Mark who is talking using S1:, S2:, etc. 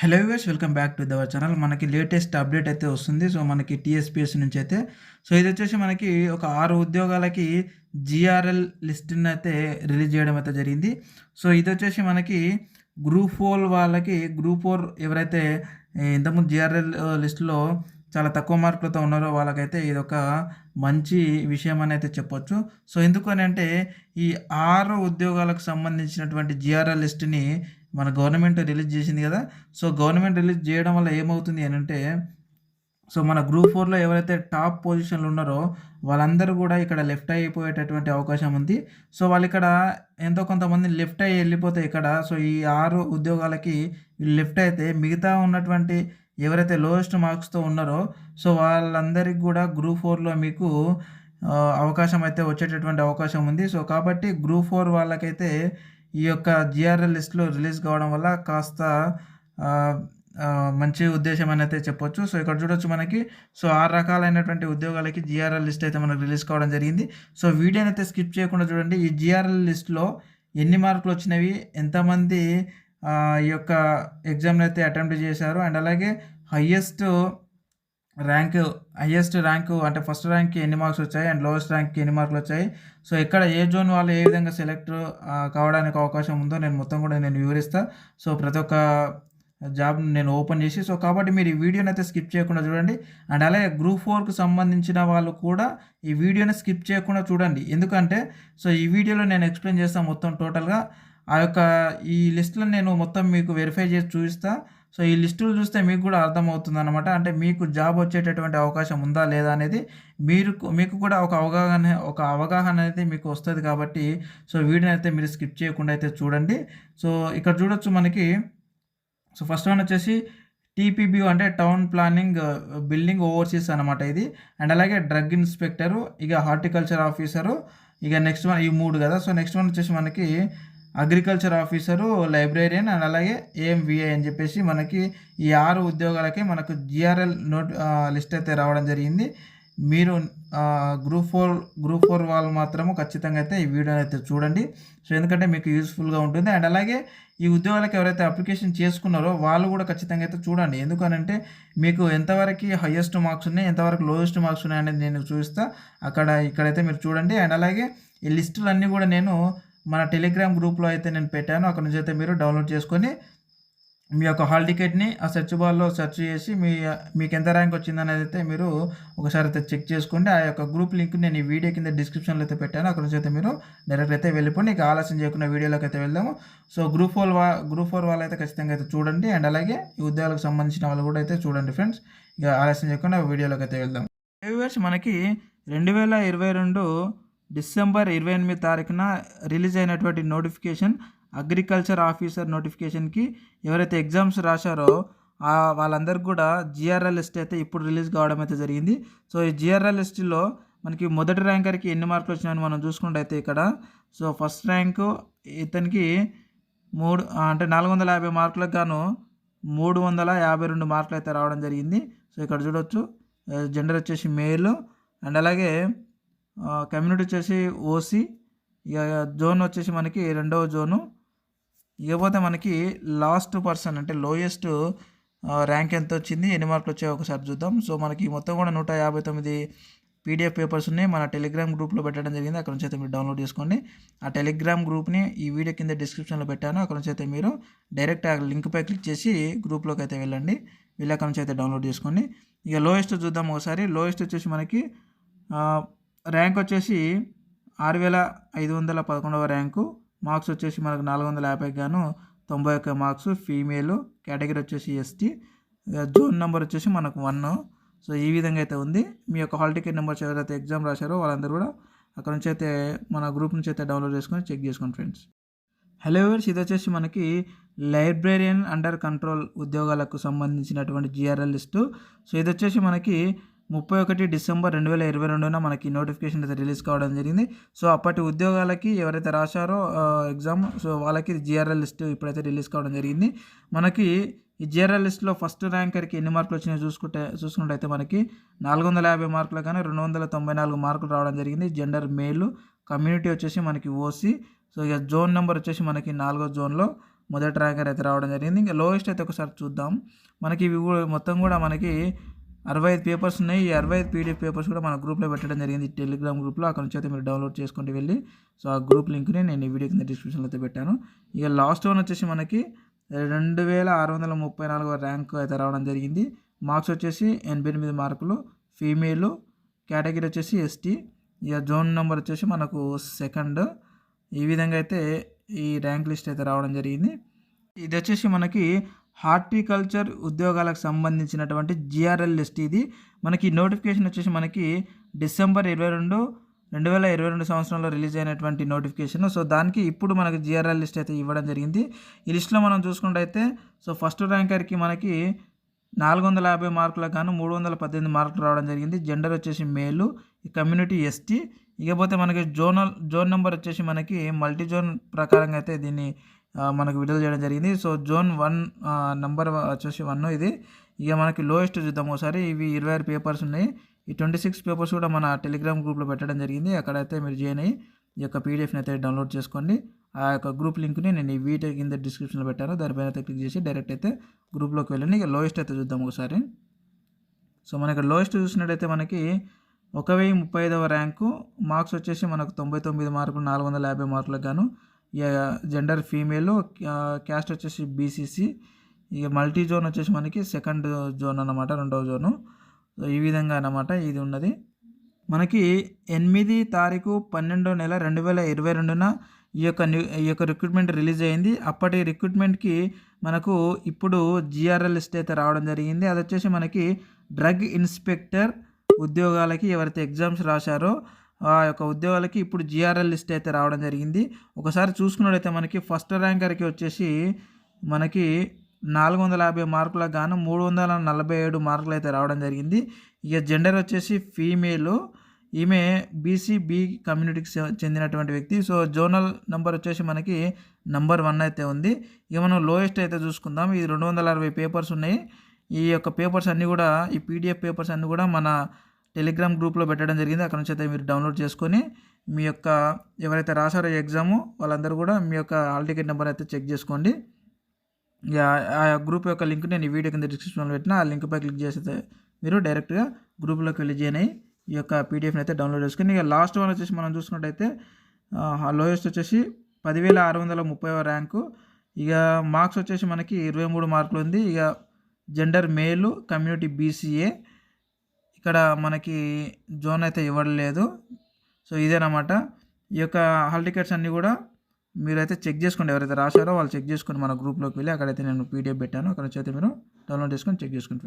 S1: Hello viewers welcome back to దవర్ channel మనకి latest update అయితే వస్తుంది. సో మనకి టీఎస్పీఎస్ నుంచి అయితే సో ఇది వచ్చేసి మనకి ఒక ఆరు ఉద్యోగాలకి జిఆర్ఎల్ లిస్ట్ని అయితే రిలీజ్ చేయడం అయితే జరిగింది. సో ఇది వచ్చేసి మనకి గ్రూప్ ఫోర్ వాళ్ళకి గ్రూప్ ఫోర్ ఎవరైతే ఇంతకుముందు జిఆర్ఎల్ లిస్ట్లో చాలా తక్కువ మార్కులతో ఉన్నారో వాళ్ళకైతే ఇది ఒక మంచి విషయం అని అయితే చెప్పొచ్చు. సో ఎందుకు అని అంటే ఈ ఆరు ఉద్యోగాలకు సంబంధించినటువంటి జిఆర్ఎల్ లిస్ట్ని మన గవర్నమెంట్ రిలీజ్ చేసింది కదా. సో గవర్నమెంట్ రిలీజ్ చేయడం వల్ల ఏమవుతుంది అని అంటే సో మన గ్రూప్ ఫోర్లో ఎవరైతే టాప్ పొజిషన్లు ఉన్నారో వాళ్ళందరూ కూడా ఇక్కడ లెఫ్ట్ అయిపోయేటటువంటి అవకాశం ఉంది. సో వాళ్ళు ఇక్కడ ఎంతో కొంతమంది లెఫ్ట్ అయ్యి వెళ్ళిపోతే ఇక్కడ సో ఈ ఆరు ఉద్యోగాలకి లెఫ్ట్ అయితే మిగతా ఉన్నటువంటి ఎవరైతే లోయెస్ట్ మార్క్స్తో ఉన్నారో సో వాళ్ళందరికీ కూడా గ్రూప్ ఫోర్లో మీకు అవకాశం అయితే వచ్చేటటువంటి అవకాశం ఉంది. సో కాబట్టి గ్రూప్ ఫోర్ వాళ్ళకైతే ఈ యొక్క జిఆర్ఎల్ లిస్ట్లో రిలీజ్ కావడం వల్ల కాస్త మంచి ఉద్దేశం అని అయితే చెప్పొచ్చు. సో ఇక్కడ చూడొచ్చు మనకి. సో ఆరు రకాలైనటువంటి ఉద్యోగాలకి జిఆర్ఎల్ లిస్ట్ అయితే మనకు రిలీజ్ కావడం జరిగింది. సో వీడియోని అయితే స్కిప్ చేయకుండా చూడండి. ఈ జిఆర్ఎల్ లిస్ట్లో ఎన్ని మార్కులు వచ్చినవి ఎంతమంది ఈ యొక్క ఎగ్జామ్ని అయితే అటెంప్ట్ చేశారు అండ్ అలాగే హయ్యెస్ట్ ర్యాంక్ హయ్యెస్ట్ ర్యాంకు అంటే ఫస్ట్ ర్యాంక్కి ఎన్ని మార్క్స్ వచ్చాయి అండ్ లోయెస్ట్ ర్యాంక్కి ఎన్ని మార్కులు వచ్చాయి. సో ఎక్కడ ఏ జోన్ వాళ్ళు ఏ విధంగా సెలెక్ట్ కావడానికి అవకాశం ఉందో నేను మొత్తం కూడా నేను వివరిస్తాను సో ప్రతి ఒక్క జాబ్ నేను ఓపెన్ చేసి సో కాబట్టి మీరు ఈ వీడియోని అయితే స్కిప్ చేయకుండా చూడండి. అండ్ అలాగే గ్రూప్ ఫోర్కి సంబంధించిన వాళ్ళు కూడా ఈ వీడియోని స్కిప్ చేయకుండా చూడండి. ఎందుకంటే సో ఈ వీడియోలో నేను ఎక్స్ప్లెయిన్ చేస్తాను మొత్తం టోటల్గా ఆ యొక్క ఈ లిస్టులో నేను మొత్తం మీకు వెరిఫై చేసి చూపిస్తాను సో ఈ లిస్టులు చూస్తే మీకు కూడా అర్థమవుతుంది అనమాట అంటే మీకు జాబ్ వచ్చేటటువంటి అవకాశం ఉందా లేదా అనేది మీరు మీకు కూడా ఒక అవగాహన ఒక అవగాహన అనేది మీకు వస్తుంది కాబట్టి సో వీడియోని అయితే మీరు స్కిప్ చేయకుండా అయితే చూడండి. సో ఇక్కడ చూడొచ్చు మనకి సో ఫస్ట్ వన్ వచ్చేసి టీపీబీ అంటే టౌన్ ప్లానింగ్ బిల్డింగ్ ఓవర్సీస్ అనమాట ఇది. అండ్ అలాగే డ్రగ్ ఇన్స్పెక్టరు ఇక హార్టికల్చర్ ఆఫీసరు ఇక నెక్స్ట్ వన్ ఈ మూడు కదా. సో నెక్స్ట్ వన్ వచ్చేసి మనకి అగ్రికల్చర్ ఆఫీసరు లైబ్రేరియన్ అండ్ అలాగే ఏఎంవిఐ అని చెప్పేసి మనకి ఈ ఆరు ఉద్యోగాలకి మనకు జిఆర్ఎల్ నోట్ లిస్ట్ అయితే రావడం జరిగింది. మీరు గ్రూప్ ఫోర్ గ్రూప్ ఫోర్ వాళ్ళు మాత్రము ఖచ్చితంగా అయితే ఈ వీడియోని అయితే చూడండి. సో ఎందుకంటే మీకు యూస్ఫుల్గా ఉంటుంది. అండ్ అలాగే ఈ ఉద్యోగాలకు ఎవరైతే అప్లికేషన్ చేసుకున్నారో వాళ్ళు కూడా ఖచ్చితంగా అయితే చూడండి. ఎందుకనంటే మీకు ఎంతవరకు హయ్యెస్ట్ మార్క్స్ ఉన్నాయి ఎంతవరకు లోయెస్ట్ మార్క్స్ ఉన్నాయి అనేది నేను చూపిస్తా. అక్కడ ఇక్కడైతే మీరు చూడండి. అండ్ అలాగే ఈ లిస్టులు అన్నీ కూడా నేను మన టెలిగ్రామ్ గ్రూప్లో అయితే నేను పెట్టాను. అక్కడ నుంచి అయితే మీరు డౌన్లోడ్ చేసుకొని మీ యొక్క హాల్ టికెట్ని ఆ సెర్చ్ బార్లో సెర్చ్ చేసి మీ మీకు ఎంత ర్యాంక్ వచ్చిందనేది అయితే మీరు ఒకసారి అయితే చెక్ చేసుకోండి. ఆ యొక్క గ్రూప్ లింక్ నేను ఈ వీడియో కింద డిస్క్రిప్షన్లో అయితే పెట్టాను. అక్కడ నుంచి అయితే మీరు డైరెక్ట్ అయితే వెళ్ళిపోండి. ఇక ఆలస్యం చేయకుండా వీడియోలోకి అయితే వెళ్దాము. సో గ్రూప్ ఫోర్ వా గ్రూప్ ఫోర్ వాళ్ళు అయితే ఖచ్చితంగా అయితే చూడండి. అండ్ అలాగే ఈ ఉద్యోగాలకు సంబంధించిన వాళ్ళు కూడా అయితే చూడండి ఫ్రెండ్స్ ఇక ఆలస్యం చేయకుండా వీడియోలోకి అయితే వెళ్దాం. వ్యూవర్స్ మనకి రెండు వేల ఇరవై రెండు డిసెంబర్ ఇరవై ఎనిమిది తారీఖున రిలీజ్ అయినటువంటి నోటిఫికేషన్ అగ్రికల్చర్ ఆఫీసర్ నోటిఫికేషన్కి ఎవరైతే ఎగ్జామ్స్ రాశారో వాళ్ళందరికీ కూడా జిఆర్ఎల్ లిస్ట్ అయితే ఇప్పుడు రిలీజ్ కావడం అయితే జరిగింది. సో ఈ జిఆర్ఎల్ లిస్టులో మనకి మొదటి ర్యాంకర్కి ఎన్ని మార్కులు వచ్చినాయని మనం చూసుకుంటే అయితే ఇక్కడ సో ఫస్ట్ ర్యాంకు ఇతనికి మూడు అంటే నాలుగు వందల యాభై మార్కులకు గాను మూడు వందల యాభై రెండు మార్కులు అయితే రావడం జరిగింది. సో ఇక్కడ చూడొచ్చు జెండర్ వచ్చేసి మేల్. అండ్ అలాగే కమ్యూనిటీ వచ్చేసి ఓసీ ఇక జోన్ వచ్చేసి మనకి రెండవ జోను. ఇకపోతే మనకి లాస్ట్ పర్సన్ అంటే లోయెస్ట్ ర్యాంక్ ఎంత వచ్చింది ఎన్ని మార్కులు వచ్చాయో ఒకసారి చూద్దాం. సో మనకి మొత్తం కూడా నూట యాభై తొమ్మిది పీడిఎఫ్ పేపర్స్ ఉన్నాయి. మన టెలిగ్రామ్ గ్రూప్లో పెట్టడం జరిగింది. అక్కడ నుంచి అయితే మీరు డౌన్లోడ్ చేసుకోండి. ఆ టెలిగ్రామ్ గ్రూప్ని ఈ వీడియో కింద డిస్క్రిప్షన్లో పెట్టాను. అక్కడ నుంచి అయితే మీరు డైరెక్ట్ ఆ లింక్పై క్లిక్ చేసి గ్రూప్లోకి అయితే వెళ్ళండి. వెళ్ళి అక్కడ నుంచి అయితే డౌన్లోడ్ చేసుకోండి. ఇక లోయెస్ట్ చూద్దాం ఒకసారి. లోయెస్ట్ వచ్చేసి మనకి ర్యాంక్ వచ్చేసి ఆరు వేల ఐదు వందల పదకొండవ ర్యాంకు. మార్క్స్ వచ్చేసి మనకు నాలుగు వందల యాభై గాను తొంభై ఒక్క మార్క్స్. ఫీమేల్ కేటగిరీ వచ్చేసి ఎస్టీ. జోన్ నెంబర్ వచ్చేసి మనకు వన్. సో ఈ విధంగా అయితే ఉంది. మీ యొక్క హాల్ టికెట్ నెంబర్స్ ఎవరైతే ఎగ్జామ్ రాశారో వాళ్ళందరూ కూడా అక్కడ నుంచి అయితే మన గ్రూప్ నుంచి అయితే డౌన్లోడ్ చేసుకొని చెక్ చేసుకోండి ఫ్రెండ్స్. హలో ఎవర్స్ ఇది వచ్చేసి మనకి లైబ్రేరియన్ అండర్ కంట్రోల్ ఉద్యోగాలకు సంబంధించినటువంటి జిఆర్ఎల్ లిస్టు. సో ఇది వచ్చేసి మనకి ముప్పై ఒకటి డిసెంబర్ రెండు వేల ఇరవై రెండున మనకి నోటిఫికేషన్ అయితే రిలీజ్ కావడం జరిగింది. సో అప్పటి ఉద్యోగాలకి ఎవరైతే రాశారో ఎగ్జామ్ సో వాళ్ళకి జిఆర్ఎల్ లిస్ట్ ఇప్పుడైతే రిలీజ్ కావడం జరిగింది. మనకి ఈ జిఆర్ఎల్ లిస్ట్లో ఫస్ట్ ర్యాంకర్కి ఎన్ని మార్కులు వచ్చినాయో చూసుకుంటే చూసుకుంటే అయితే మనకి నాలుగు వందల యాభై మార్కులు కానీ రెండు వందల తొంభై నాలుగు మార్కులు రావడం జరిగింది. జెండర్ మేలు కమ్యూనిటీ వచ్చేసి మనకి ఓసీ. సో ఇక జోన్ నెంబర్ వచ్చేసి మనకి నాలుగో జోన్లో మొదటి ర్యాంకర్ అయితే రావడం జరిగింది. ఇంకా లోయెస్ట్ అయితే ఒకసారి చూద్దాం. మనకి ఇవి కూడా మొత్తం కూడా మనకి అరవై ఐదు పేపర్స్ ఉన్నాయి. ఈ అరవై ఐదు పీడిఎఫ్ పేపర్స్ కూడా మన గ్రూప్లో పెట్టడం జరిగింది. టెలిగ్రామ్ గ్రూప్లో అక్కడ నుంచి అయితే మీరు డౌన్లోడ్ చేసుకుంటూ వెళ్ళి సో ఆ గ్రూప్ లింక్ని నేను ఈ వీడియో కింద డిస్క్రిప్షన్లో అయితే పెట్టాను. ఇక లాస్ట్ వన్ వచ్చేసి మనకి రెండు వేల ఆరు వందల ముప్పై నాలుగో ర్యాంక్ అయితే రావడం జరిగింది. మార్క్స్ వచ్చేసి ఎనభై ఎనిమిది మార్కులు. ఫీమేల్ కేటగిరీ వచ్చేసి ఎస్టీ ఇక జోన్ నెంబర్ వచ్చేసి మనకు సెకండ్ ఈ విధంగా అయితే ఈ ర్యాంక్ లిస్ట్ అయితే రావడం జరిగింది. ఇది వచ్చేసి మనకి హార్టికల్చర్ ఉద్యోగాలకు సంబంధించినటువంటి జిఆర్ఎల్ లిస్ట్ ఇది. మనకి నోటిఫికేషన్ వచ్చేసి మనకి డిసెంబర్ ఇరవై రెండు రెండు వేల ఇరవై రెండు సంవత్సరంలో రిలీజ్ అయినటువంటి నోటిఫికేషన్. సో దానికి ఇప్పుడు మనకి జిఆర్ఎల్ లిస్ట్ అయితే ఇవ్వడం జరిగింది. ఈ లిస్ట్లో మనం చూసుకుంటే సో ఫస్ట్ ర్యాంకర్కి మనకి నాలుగు వందల యాభై మార్కులకు గాను మూడు వందల పద్దెనిమిది మార్కులు రావడం జరిగింది. జెండర్ వచ్చేసి మేలు కమ్యూనిటీ ఎస్టీ. ఇకపోతే మనకి జోనల్ జోన్ నెంబర్ వచ్చేసి మనకి మల్టీ జోన్ ప్రకారంగా అయితే దీన్ని మనకు విడుదల చేయడం జరిగింది. సో జోన్ వన్ నెంబర్ వచ్చేసి వన్ ఇది. ఇక మనకి లోయెస్ట్ చూద్దాం ఒకసారి. ఇవి ఇరవై ఆరు పేపర్స్ ఉన్నాయి. ఈ ట్వంటీ సిక్స్ పేపర్స్ కూడా మన టెలిగ్రామ్ గ్రూప్లో పెట్టడం జరిగింది. అక్కడైతే మీరు జాయిన్ అయ్యి ఈ యొక్క పీడిఎఫ్ని అయితే డౌన్లోడ్ చేసుకోండి. ఆ యొక్క గ్రూప్ లింక్ని నేను ఈ వీటి కింద డిస్క్రిప్షన్లో పెట్టాను. దానిపైన అయితే క్లిక్ చేసి డైరెక్ట్ అయితే గ్రూప్లోకి వెళ్ళండి. ఇక లోయెస్ట్ అయితే చూద్దాం ఒకసారి. సో మనకి లోయెస్ట్ చూసినట్టయితే మనకి ఒక వెయ్యి ముప్పై ఐదవ ర్యాంకు మార్క్స్ వచ్చేసి మనకు తొంభై తొమ్మిది మార్కులు నాలుగు వందల యాభై మార్కులకు గాను జెండర్ ఫీమేల్ క్యాస్ట్ వచ్చేసి బీసీసీ ఇక మల్టీ జోన్ వచ్చేసి మనకి సెకండ్ జోన్ అన్నమాట రెండవ జోను ఈ విధంగా అనమాట ఇది ఉన్నది. మనకి ఎనిమిది తారీఖు పన్నెండో నెల రెండు వేల ఇరవై రెండున ఈ యొక్క న్యూ ఈ యొక్క రిక్రూట్మెంట్ రిలీజ్ అయింది. అప్పటి రిక్రూట్మెంట్కి మనకు ఇప్పుడు జిఆర్ఎల్ లిస్ట్ అయితే రావడం జరిగింది. అది వచ్చేసి మనకి డ్రగ్ ఇన్స్పెక్టర్ ఉద్యోగాలకి ఎవరైతే ఎగ్జామ్స్ రాశారో ఆ యొక్క ఉద్యోగాలకి ఇప్పుడు జిఆర్ఎల్ లిస్ట్ అయితే రావడం జరిగింది. ఒకసారి చూసుకున్నట్టయితే మనకి ఫస్ట్ ర్యాంకర్కి వచ్చేసి మనకి నాలుగు వందల యాభై మార్కులకు గాను మూడు వందల నలభై ఏడు మార్కులు అయితే రావడం జరిగింది. ఇక జెండర్ వచ్చేసి ఫీమేల్ ఈమె బీసీ బి కమ్యూనిటీకి చెందినటువంటి వ్యక్తి. సో జోనల్ నెంబర్ వచ్చేసి మనకి నెంబర్ వన్ అయితే ఉంది. ఇక మనం లోయెస్ట్ అయితే చూసుకుందాం. ఇది రెండు వందల అరవై పేపర్స్ ఉన్నాయి. ఈ యొక్క పేపర్స్ అన్నీ కూడా ఈ పీడిఎఫ్ పేపర్స్ అన్నీ కూడా మన టెలిగ్రామ్ గ్రూప్లో పెట్టడం జరిగింది. అక్కడ నుంచి అయితే మీరు డౌన్లోడ్ చేసుకొని మీ యొక్క ఎవరైతే రాశారో ఎగ్జాము వాళ్ళందరూ కూడా మీ యొక్క హాల్ టికెట్ నెంబర్ అయితే చెక్ చేసుకోండి. ఇక ఆ గ్రూప్ యొక్క లింక్ నేను ఈ వీడియో కింద డిస్క్రిప్షన్లో పెట్టిన ఆ లింక్పై క్లిక్ చేస్తే మీరు డైరెక్ట్గా గ్రూప్లోకి వెళ్ళి జాయిన్ అయ్యి ఈ యొక్క పీడిఎఫ్ని అయితే డౌన్లోడ్ చేసుకుని ఇక లాస్ట్ వన్ వచ్చేసి మనం చూసుకున్నట్టయితే లోయెస్ట్ వచ్చేసి పదివేల ఆరు వందల ముప్పై ర్యాంకు. ఇక మార్క్స్ వచ్చేసి మనకి ఇరవై మూడు మార్కులు ఉంది. ఇక జెండర్ మేలు కమ్యూనిటీ బీసీఏ ఇక్కడ మనకి జోన్ అయితే ఇవ్వలేదు. సో ఇదేనమాట. ఈ యొక్క హాల్ టికెట్స్ అన్నీ కూడా మీరైతే చెక్ చేసుకోండి. ఎవరైతే రాశారో వాళ్ళు చెక్ చేసుకొని మన గ్రూప్లోకి వెళ్ళి అక్కడైతే నేను పీడిఎఫ్ పెట్టాను. అక్కడ వచ్చి అయితే మీరు డౌన్లోడ్ చేసుకొని చెక్ చేసుకుంటారు